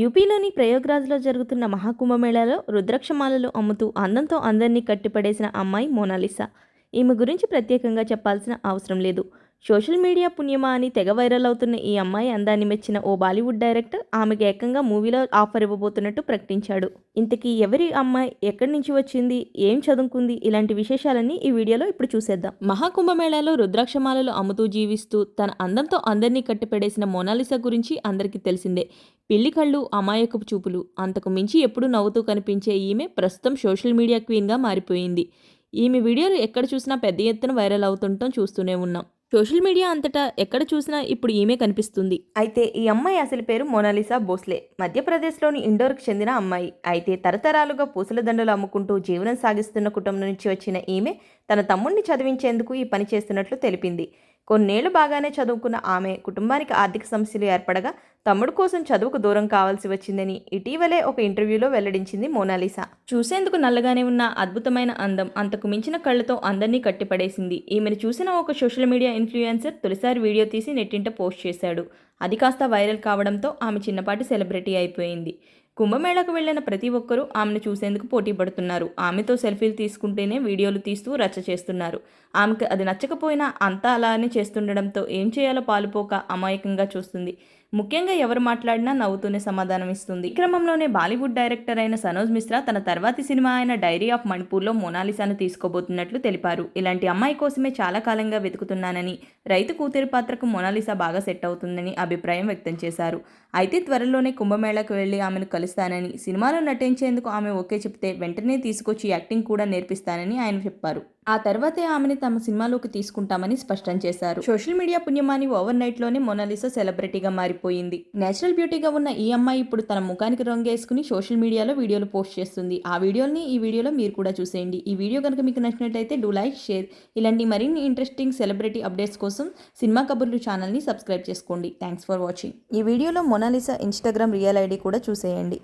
యూపీలోని ప్రయోగ్రాజ్లో జరుగుతున్న మహాకుంభమేళాలో రుద్రాక్షమాలలు అమ్ముతూ అందంతో అందరినీ కట్టిపడేసిన అమ్మాయి మోనాలిసా. ఈమె గురించి ప్రత్యేకంగా చెప్పాల్సిన అవసరం లేదు. సోషల్ మీడియా పుణ్యమా అని తెగ వైరల్ అవుతున్న ఈ అమ్మాయి అందాన్ని మెచ్చిన ఓ బాలీవుడ్ డైరెక్టర్ ఆమెకు ఏకంగా మూవీలో ఆఫర్ ఇవ్వబోతున్నట్టు ప్రకటించాడు. ఇంతకీ ఎవరి అమ్మాయి ఎక్కడి నుంచి వచ్చింది? ఏం చదువుకుంది? ఇలాంటి విశేషాలన్నీ ఈ వీడియోలో ఇప్పుడు చూసేద్దాం. మహాకుంభమేళాలో రుద్రాక్షమాలలు అమ్ముతూ జీవిస్తూ తన అందంతో అందరినీ కట్టిపడేసిన మోనాలిసా గురించి అందరికీ తెలిసిందే. పిల్లి కళ్ళు అమాయకపు చూపులు. అంతకు మించి ఎప్పుడూ నవ్వుతూ కనిపించే ఈమె ప్రస్తుతం సోషల్ మీడియా క్వీన్గా మారిపోయింది. ఈమె వీడియోలు ఎక్కడ చూసినా పెద్ద ఎత్తున వైరల్ అవుతుండటం చూస్తూనే ఉన్నాం. సోషల్ మీడియా అంతటా ఎక్కడ చూసినా ఇప్పుడు ఈమె కనిపిస్తుంది. అయితే ఈ అమ్మాయి అసలు పేరు మోనాలిసా భోస్లే. మధ్యప్రదేశ్లోని ఇండోర్కు చెందిన అమ్మాయి. అయితే తరతరాలుగా పూసల దండలు అమ్ముకుంటూ జీవనం సాగిస్తున్న కుటుంబం నుంచి వచ్చిన ఈమె తన తమ్ముడిని చదివించేందుకు ఈ పని చేస్తున్నట్లు తెలిపింది. కొన్నేళ్ళు బాగానే చదువుకున్న ఆమె కుటుంబానికి ఆర్థిక సమస్యలు ఏర్పడగా తమ్ముడు కోసం చదువుకు దూరం కావాల్సి వచ్చిందని ఇటీవలే ఒక ఇంటర్వ్యూలో వెల్లడించింది మోనాలిసా. చూసేందుకు నల్లగానే ఉన్న అద్భుతమైన అందం అంతకు మించిన కళ్ళతో అందరినీ కట్టిపడేసింది. ఈమెను చూసిన ఒక సోషల్ మీడియా ఇన్ఫ్లుయెన్సర్ తొలిసారి వీడియో తీసి నెట్టింట పోస్ట్ చేశాడు. అది కాస్త వైరల్ కావడంతో ఆమె చిన్నపాటి సెలబ్రిటీ అయిపోయింది. కుంభమేళకు వెళ్ళిన ప్రతి ఒక్కరూ ఆమెను చూసేందుకు పోటీ పడుతున్నారు. ఆమెతో సెల్ఫీలు తీసుకుంటేనే వీడియోలు తీస్తూ రచ్చ చేస్తున్నారు. ఆమెకు అది నచ్చకపోయినా అంతా అలానే చేస్తుండడంతో ఏం చేయాలో పాలుపోక అమాయకంగా చూస్తుంది. ముఖ్యంగా ఎవరు మాట్లాడినా నవ్వుతూనే సమాధానం ఇస్తుంది. ఈ క్రమంలోనే బాలీవుడ్ డైరెక్టర్ అయిన సనోజ్ మిశ్రా తన తర్వాతి సినిమా అయిన డైరీ ఆఫ్ మణిపూర్లో మోనాలిసాను తీసుకోబోతున్నట్లు తెలిపారు. ఇలాంటి అమ్మాయి కోసమే చాలా కాలంగా వెతుకుతున్నానని రైతు కూతురి పాత్రకు మోనాలిసా బాగా సెట్ అవుతుందని అభిప్రాయం వ్యక్తం చేశారు. అయితే త్వరలోనే కుంభమేళకు వెళ్ళి ఆమెను కలుస్తానని సినిమాలో నటించేందుకు ఆమె ఓకే చెప్తే వెంటనే తీసుకొచ్చి యాక్టింగ్ కూడా నేర్పిస్తానని ఆయన చెప్పారు. ఆ తర్వాతే ఆమెని తమ సినిమాలోకి తీసుకుంటామని స్పష్టం చేశారు. సోషల్ మీడియా పుణ్యమాని ఓవర్ నైట్లోనే మొనాలిసా సెలబ్రిటీగా మారిపోయింది నేచురల్ బ్యూటీగా ఉన్న ఈ అమ్మాయి ఇప్పుడు తన ముఖానికి రంగేసుకుని సోషల్ మీడియాలో వీడియోలు పోస్ట్ చేస్తుంది. ఆ వీడియోని ఈ వీడియోలో మీరు కూడా చూసేయండి. ఈ వీడియో కనుక మీకు నచ్చినట్లయితే డూ లైక్ షేర్ ఇలాంటి మరిన్ని ఇంట్రెస్టింగ్ సెలబ్రిటీ అప్డేట్స్ కోసం సినిమా కబుర్లు ఛానల్ని సబ్స్క్రైబ్ చేసుకోండి. Thanks for watching. ఈ వీడియోలో మొనాలిసా ఇన్స్టాగ్రామ్ రియల్ ఐడి కూడా చూసేయండి.